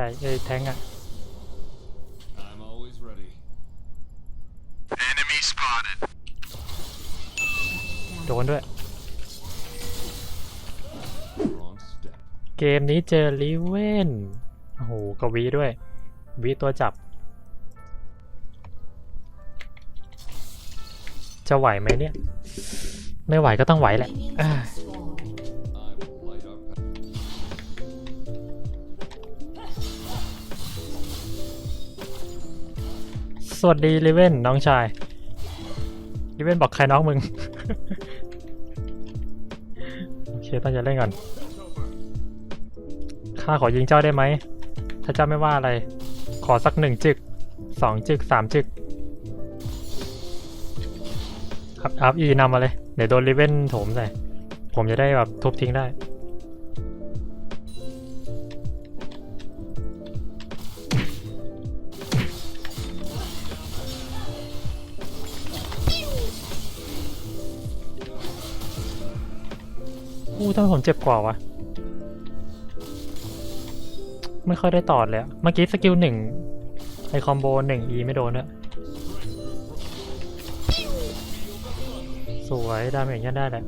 ไก่เอ้ยแทงอะ I'm always ready. Enemy spotted. โดนด้วย Wrong step. เกมนี้เจอลิเวนโอ้โหกบวีด้วยวีตัวจับ จะไหวไหมเนี่ย ไม่ไหวก็ต้องไหวแหละอ่า I สวัสดีลิเว่นน้องชายลิเว่นบอกใครน้องมึง โอเคตั้งใจเล่นก่อน ข้าขอยิงเจ้าได้ไหม ถ้าเจ้าไม่ว่าอะไร ขอสักหนึ่งจึกสองจึกสามจึกอัพอัพอีนำมาเลย เดี๋ยวโดนลิเว่นโถมใส่ ผมจะได้แบบทุบทิ้งได้ อู้ทำไมผมเจ็บกว่าวะ ไม่ค่อยได้ตอดเลยอะเมื่อกี้สกิลหนึ่งไอคอมโบหนึ่ง E ไม่โดนอะสวยดาเมจยันได้แหละ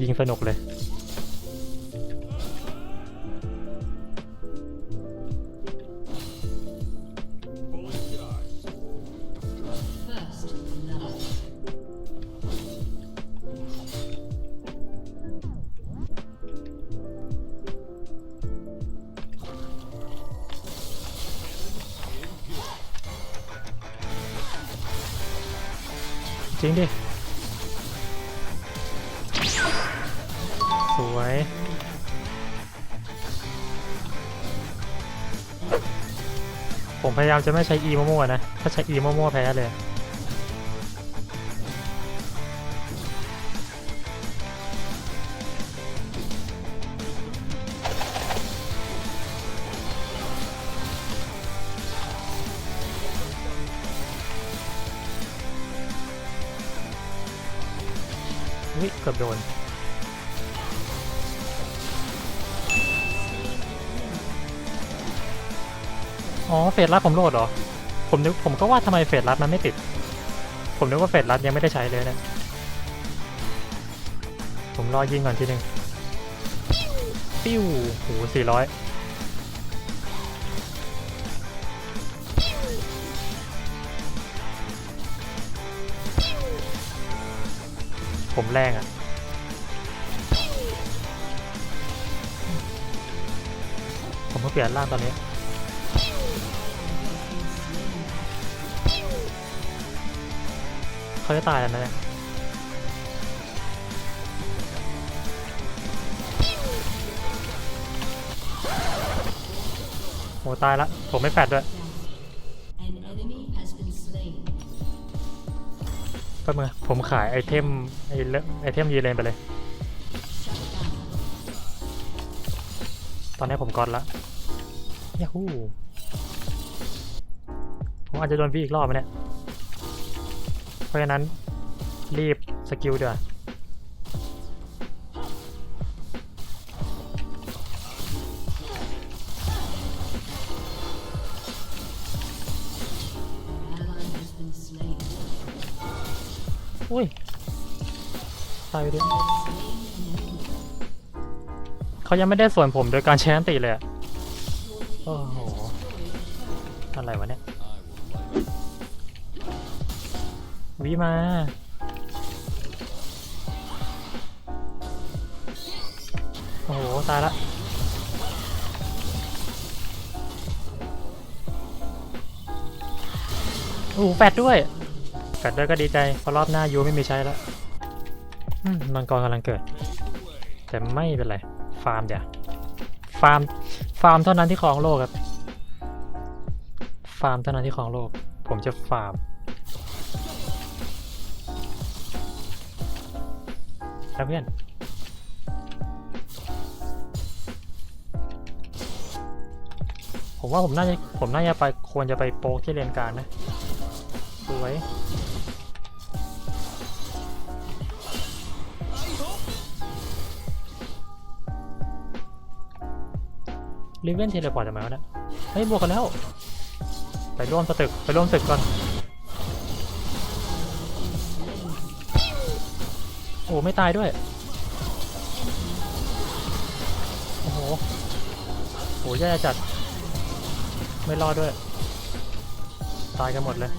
ยิงสนุกเลย จริงดิ สวย ผมพยายามจะไม่ใช้ E มั่วๆนะ ถ้าใช้ E มั่วๆแพ้เลย วิเกือบโดนอ๋อเฟสลัดผมโหลดเหรอ ผมนึกผมก็ว่าทำไมเฟสลัดมันไม่ติด ผมนึกว่าเฟสลัดยังไม่ได้ใช้เลยเนี่ยผมรอยิงก่อนทีหนึ่งปิ้วโหสี่ร้อย ผมแรงอะ่ะ ผมก็เปลี่ยนร่างตอนนี้ เขาจะตายแล้วนะเนี่ยโหตายละ ผมไม่แฟดด้วย ก็มือผมขายไอเทมไอเลไอเทมยีเลนไปเลย ตอนนี้ผมกอดละยาฮูผมอาจจะโดนพี่อีกรอบไหมเนี่ย เพราะฉะนั้นรีบสกิลเดี๋ยว อุ้ยตายไปดิเขายังไม่ได้ส่วนผมโดยการใช้อันติเลยอะโอ้โห อะไรวะเนี่ย วิมา โอ้โห ตายละโอ้โหแฟดด้วย ดด้วยก็ดีใจเพราะรอบหน้ายูไม่มีใช้แล้วมังกรกำลังเกิด แต่ไม่เป็นไร ฟาร์มเดี๋ยวฟาร์ม ฟาร์มเท่านั้นที่ครองโลกครับ ฟาร์มเท่านั้นที่ครองโลก ผมจะฟาร์ม ครับเพื่อนผมว่าผมน่าจะผมน่าจะไปควรจะไปโป๊กที่เลนการนะ สวยลิเวนเทเลพอร์ตทำไมวะเนี่ยเฮ้ยบวกกันแล้ว ไปร่วมสตึก ไปร่วมสตึกก่อน โอ้ไม่ตายด้วย โอ้โหโอ้ยแย่จัด ไม่รอดด้วย ตายกันหมดเลย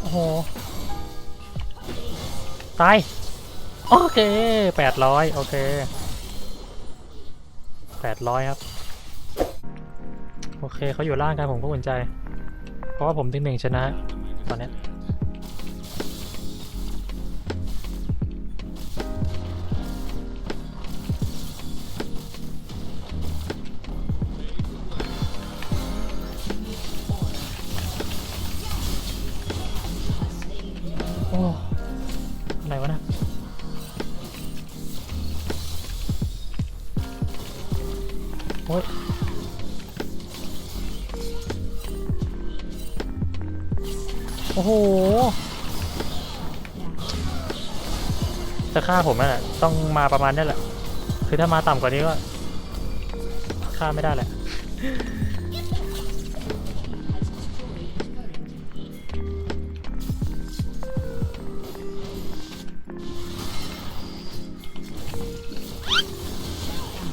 โอ้โห ตาย โอเคแปดร้อยโอเคแปดร้อยครับ โอเคเขาอยู่ล่างกันผมก็อุ่นใจ เพราะว่าผมถึงหนึ่งชนะ ตอนนี้ โอ้โห จะฆ่าผมน่ะต้องมาประมาณนี้แหละ คือถ้ามาต่ำกว่านี้ก็ฆ่าไม่ได้แหละ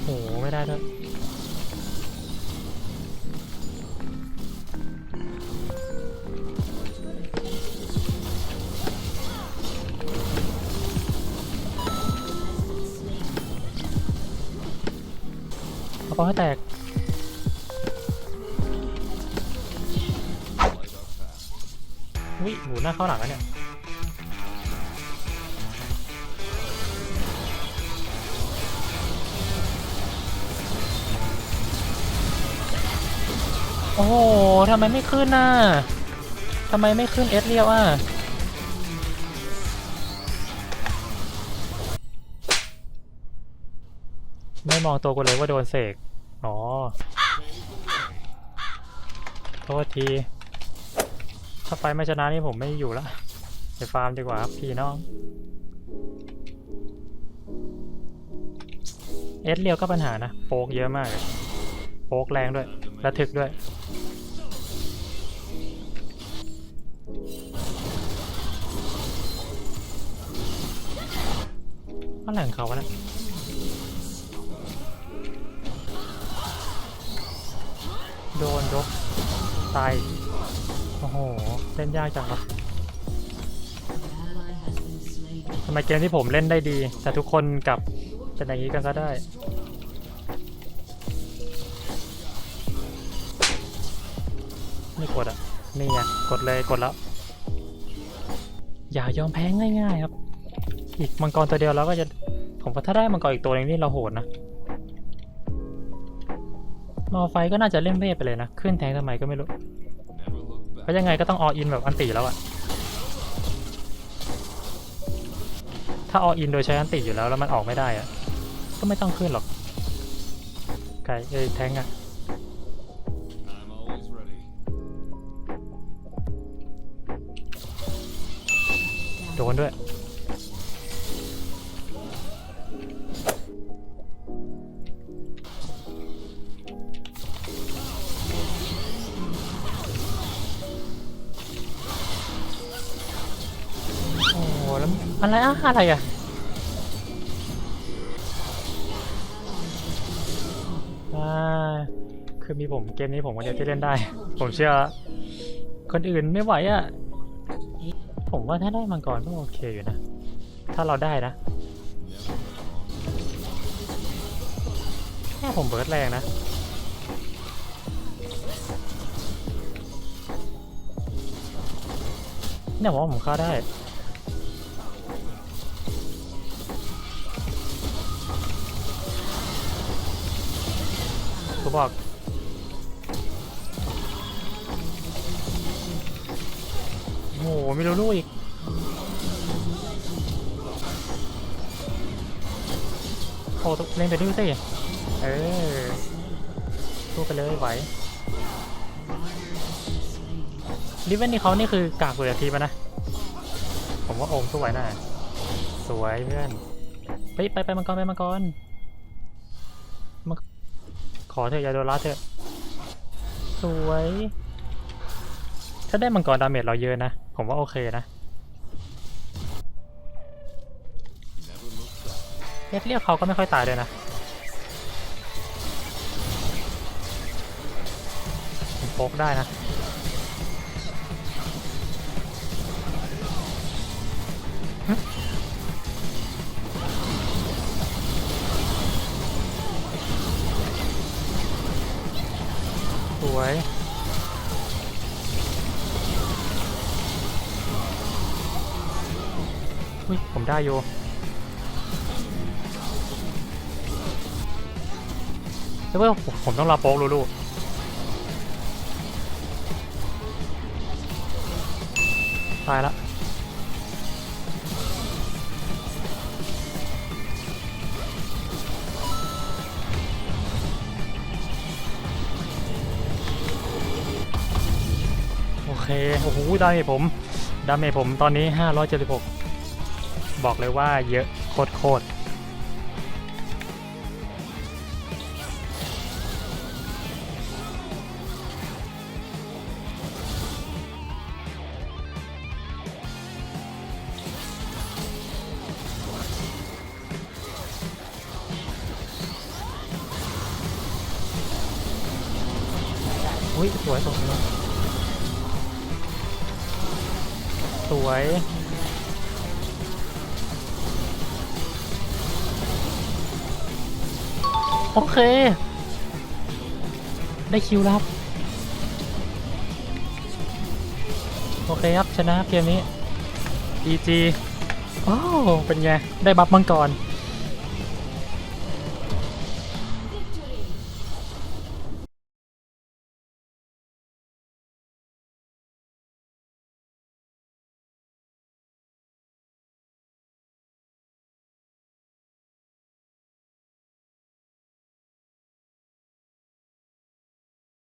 โอ้โห ไม่ได้ด้วย ให้แตก วิหูหน้าเข้าหลังแล้วเนี่ยโอ้โห ทำไมไม่ขึ้นน่ะ ทำไมไม่ขึ้นเอสเรียวอะ ไม่มองตัวกูเลยว่าโดนเสก อ๋อ โทษที ถ้าไฟไม่ชนะนี่ผมไม่อยู่ล้วไปฟาร์มดีกว่าครับพี่น้อง เอสเรียวก็ปัญหานะ โป๊กเยอะมากเลยโป๊กแรงด้วย ระทึกด้วยอะไรของเขาวะเนะ ตาย โอ้โหเล่นยากจังวะทำไมเกมที่ผมเล่นได้ดี แต่ทุกคนกลับเป็นอย่างนี้กันก็ได้ไม่กดอะนี่ไงกดเลยกดแล้ว อย่ายอมแพ้ง่ายๆครับ อีกมังกรตัวเดียวเราก็จะผมว่าถ้าได้มังกรอีกตัวหนึงนี่เราโหดนะ รอไฟก็น่าจะเล่นเวทไปเลยนะ ขึ้นแทงทำไมก็ไม่รู้เพราะยังไงก็ต้องออินแบบอันติแล้วอะถ้าออินโดยใช้อันติอยู่แล้วแล้วมันออกไม่ได้อะก็ไม่ต้องขึ้นหรอกไก่เอ้ยแทงอะโดนด้วย อะไรอะอะไรอะอ่าคือมีผมเกมนี้ผมคนเดียวที่เล่นได้ ผมเชื่อ คนอื่นไม่ไหวอะผมว่าถ้าได้มังกรก็โอเคอยู่นะ ถ้าเราได้นะแค่ผมเบิร์ดแรงนะเนี่ยผมว่าผมฆ่าได้ กูบอกโอ้โหมีลูลูอีกโอ้ต้องเล่นไปด้วยสิเออสู้ไปเลยไหวลิเวนนี่เขานี่คือกากเวทีปะนะ ผมว่าโอมสู้ไหวน่าสวยเพื่อน ไปไปไปมังกรไปมังกร ขอเถอะย่าโดนลัดเถอะ สวย ถ้าได้มังกรดาเมจเราเยอะนะ ผมว่าโอเคนะเรียกเรียกเขาก็ไม่ค่อยตายเลยนะโป๊กได้นะ ได้อยู่แต่ว่าผมต้องรอโป๊กลูลูตายละโอเค โอ้โหดาเมจผม ดาเมจผมตอนนี้ 576 บอกเลยว่าเยอะโคตรโคตรอุ้ยสวยสวยสวย โอเค ได้คิวแล้วครับ โอเคครับ ชนะเกมนี้ GG โอ้าวเป็นไง ได้บัฟมังกร